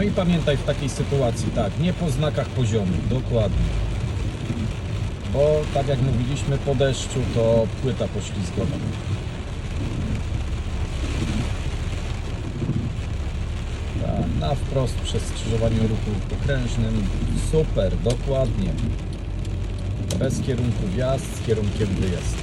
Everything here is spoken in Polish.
No i pamiętaj w takiej sytuacji, tak, nie po znakach poziomu, dokładnie. Bo tak jak mówiliśmy, po deszczu to płyta poślizgowa. Tak, na wprost przez skrzyżowanie ruchu okrężnym. Super, dokładnie. Bez kierunku wjazd, z kierunkiem wyjazd.